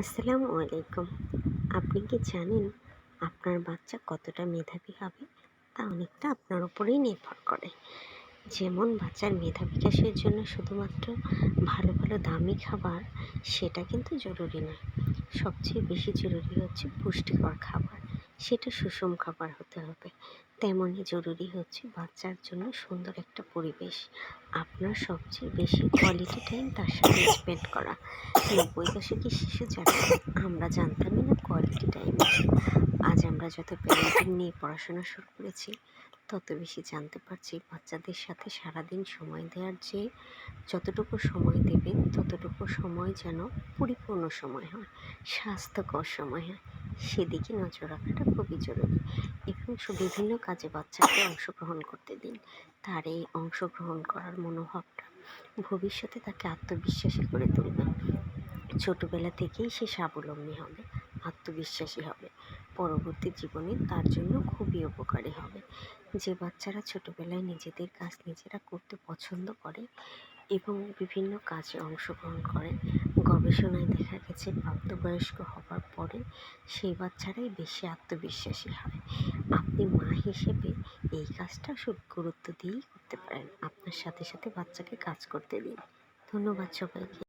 আসসালামু আলাইকুম। আপনি কি জানেন আপনার বাচ্চা কতটা মেধাবী হবে? তা অনেকটা আপনার উপরেই নির্ভর করে। যেমন বাচ্চার মেধা বিকাশের জন্য শুধুমাত্র ভালো ভালো দামি খাবার সেটা কিন্তু জরুরি নয়। সবচেয়ে বেশি জরুরি হচ্ছে পুষ্টিকর খাবার। সেটা সুষম খাবার হতে হবে। তেমনই জরুরি হচ্ছে বাচ্চার জন্য সুন্দর একটা পরিবেশ। আপনার সবচেয়ে বেশি কোয়ালিটি টাইম তার সাথে স্পেন্ড করা। নব্বই দশকের শিশু যারা আমরা জানতামই না কোয়ালিটি টাইম আজ আমরা যত প্যারেন্টিং নিয়ে পড়াশোনা শুরু করেছি, তত বেশি জানতে পারছি বাচ্চাদের সাথে সারাদিন সময় দেওয়ার যে যতটুকু সময় দেবেন ততটুকু সময় যেন পরিপূর্ণ সময় হয়, স্বাস্থ্যকর সময় হয়। সেদিকে নজর রাখাটা খুবই জরুরি। এবং বিভিন্ন কাজে বাচ্চাকে অংশগ্রহণ করতে দিন। তার এই অংশগ্রহণ করার মনোভাবটা ভবিষ্যতে তাকে আত্মবিশ্বাসী করে তুলবে। ছোটবেলা থেকেই সে স্বাবলম্বী হবে, আত্মবিশ্বাসী হবে। পরবর্তী জীবনে তার জন্য খুবই উপকারী হবে। যে বাচ্চারা ছোটবেলায় নিজেদের কাজ নিজেরা করতে পছন্দ করে এবং বিভিন্ন কাজে অংশগ্রহণ করেন গবেষণায় দেখা গেছে, প্রাপ্তবয়স্ক হবার পরে সেই বাচ্চারাই বেশি আত্মবিশ্বাসী হয়। আপনি মা হিসেবে এই কাজটা খুব গুরুত্ব দিয়েই করতে পারেন। আপনার সাথে সাথে বাচ্চাকে কাজ করতে দিন। ধন্যবাদ সবাইকে।